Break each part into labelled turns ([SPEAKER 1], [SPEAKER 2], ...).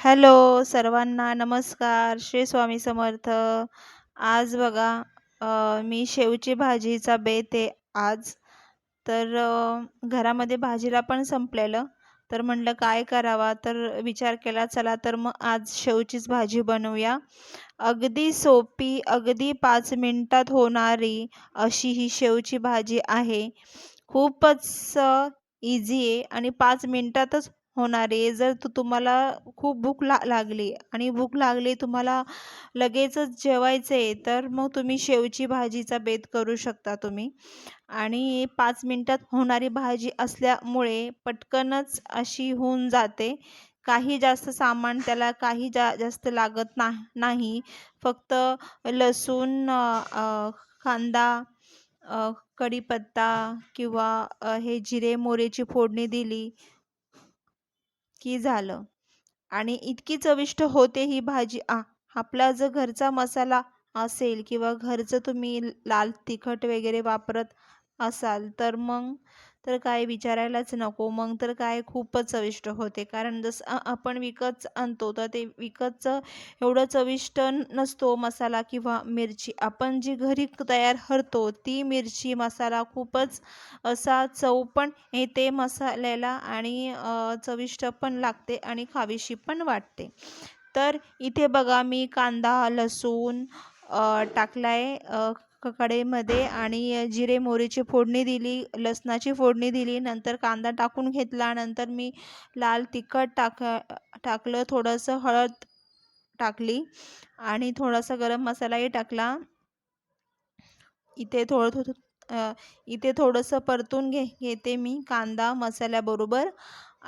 [SPEAKER 1] Hello सर्वांना नमस्कार. श्री स्वामी समर्थ. आज बघा मी शेवची भाजीचा बेत आहे आज. तर घरामध्ये भाजीला पण संपलेलं. तर म्हणलं काय करावा? तर विचार केला चला तर मग आज शेवचीच भाजी बनवूया. अगदी सोपी अगदी पाच मिनटात होणारी अशी ही शेवची भाजी आहे. खूपच इझी आहे आणि पाच मिनटातच होणार आहे. जर तू तुम्हाला खूप भूक ला लागली आणि भूक लागली तुम्हाला लगेचच जेवायचं आहे तर मग तुम्ही शेवची भाजीचा बेत करू शकता तुम्ही. आणि पाच मिनिटात होणारी भाजी असल्यामुळे पटकनच अशी होऊन जाते. काही जास्त सामान त्याला काही जा जास्त लागत ना नाही. फक्त लसूण कांदा कढीपत्ता किंवा हे जिरे मोहरीची फोडणी दिली की झालं. आणि इतकी चविष्ट होते ही भाजी आ आपला जर घरचा मसाला असेल किंवा घरचं तुम्ही लाल तिखट वगैरे वापरत असाल तर मग तर काय विचारायलाच नको. मग तर काय खूपच चविष्ट होते. कारण जसं आपण विकत आणतो तर ते विकतचं एवढं चविष्ट नसतो मसाला किंवा मिरची. आपण जी घरी तयार करतो ती मिरची मसाला खूपच असा चव पण येते मसाल्याला आणि चविष्ट पण लागते आणि खावीशी पण वाटते. तर इथे बघा मी कांदा लसूण टाकलाय. कढईमध्ये आणि जिरे मोहरीची फोडणी दिली लसणाची फोडणी दिली नंतर कांदा टाकून घेतला नंतर मी लाल तिखट टाक टाकलं थोडंसं हळद टाकली आणि थोडासा गरम मसालाही टाकला. इथे थोडं थोडं इथे थोडंसं परतून घे घेते मी कांदा मसाल्याबरोबर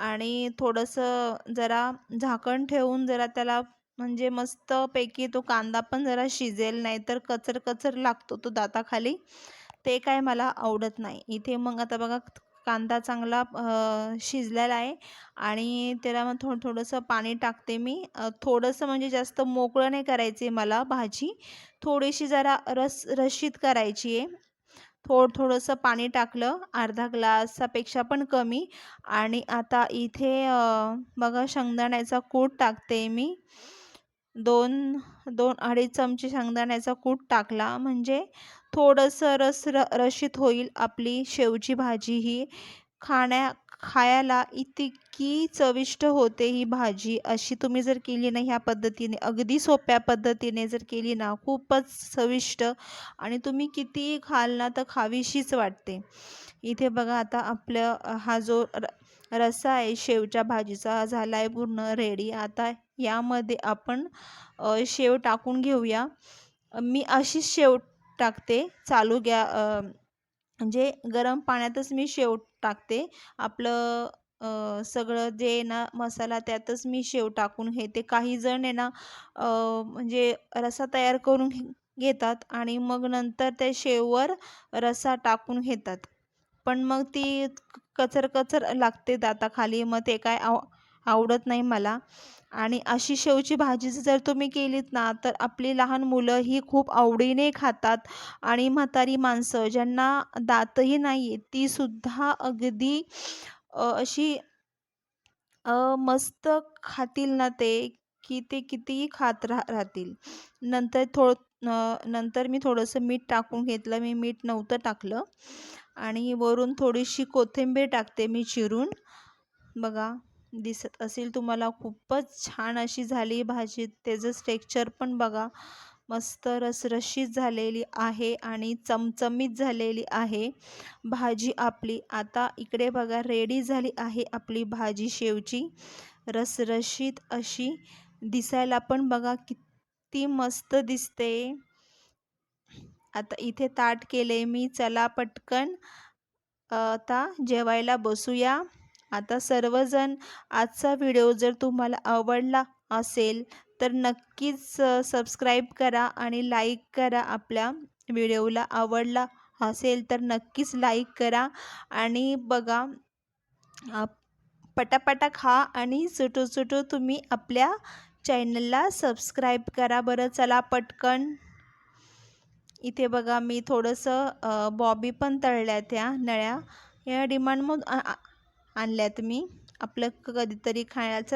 [SPEAKER 1] आणि थोडंसं जरा झाकण ठेवून जरा त्याला म्हणजे मस्तपैकी तो कांदा पण जरा शिजेल नाही तर कचर कचर लागतो तो दाताखाली. ते काय मला आवडत नाही. इथे मग आता बघा कांदा चांगला शिजलेला आहे आणि त्याला मग थोडं थोडंसं पाणी टाकते मी. थोडंसं म्हणजे जास्त मोकळं नाही करायचे मला भाजी. थोडीशी जरा रस रशीत करायची आहे थोडं थोडंसं पाणी टाकलं अर्धा ग्लासापेक्षा पण कमी. आणि आता इथे बघा शेंगदाण्याचा कूट टाकते मी. दोन दोन अडीच चमचे शेंगदाण्याचा कूट टाकला. म्हणजे थोडंसं रस र रशीत होईल आपली शेवची भाजी ही. खाण्या खायला इतकी चविष्ट होते ही भाजी. अशी तुम्ही जर केली ना ह्या पद्धतीने अगदी सोप्या पद्धतीने जर केली ना खूपच चविष्ट आणि तुम्ही कितीही खाल ना तर खावीशीच वाटते. इथे बघा आता आपलं हा जो र रस्सा आहे शेवच्या भाजीचा झाला आहे पूर्ण रेडी आता यामध्ये आपण शेव टाकून घेऊया. मी अशीच शेव टाकते. चालू गॅ म्हणजे गरम पाण्यातच मी शेव टाकते. आपलं सगळं जे ना मसाला त्यातच मी शेव टाकून घेते. काही जण आहे ना म्हणजे रसा तयार करून घेतात आणि मग नंतर त्या शेववर रसा टाकून घेतात. पण मग ती कचर कचर लागते दाताखाली. मग ते काय आव आवडत नाही मला. आणि अशी शेवची भाजी जर तुम्ही केलीत ना तर आपली लहान मुलं ही खूप आवडीने खातात. आणि म्हातारी माणसं ज्यांना दातही नाही आहेत तीसुद्धा अगदी अशी मस्त खातील ना ते की ते कितीही खात राह राहतील. नंतर थोडं नंतर मी थोडंसं मीठ टाकून घेतलं. मी मीठ नव्हतं टाकलं. आणि वरून थोडीशी कोथिंबीर टाकते मी चिरून. बघा. दिसत असेल तुम्हाला. खूपच छान अशी झाली भाजी. त्याचं स्टेक्चर पण बघा. मस्त रसरशीत झालेली आहे आणि चमचमीत झालेली आहे भाजी आपली. आता इकडे बघा रेडी झाली आहे आपली भाजी शेवची. रसरशीत अशी दिसायला पण बघा किती मस्त दिसते. आता इथे ताट केले मी. चला पटकन आता जेवायला बसूया. आता सर्वजण आजचा व्हिडिओ जर तुम्हाला आवडला असेल तर नक्कीच सबस्क्राईब करा आणि लाईक करा आपल्या व्हिडिओला. आवडला असेल तर नक्कीच लाईक करा आणि बघा पटापटा खा आणि सुटू सुटू तुम्ही आपल्या चॅनलला सबस्क्राईब करा. बरं चला पटकन. इथे बघा मी थोडंसं बॉबी पण तळल्या त्या नळ्या. या डिमांडमधून आणल्यात मी. आपलं कधीतरी खायचं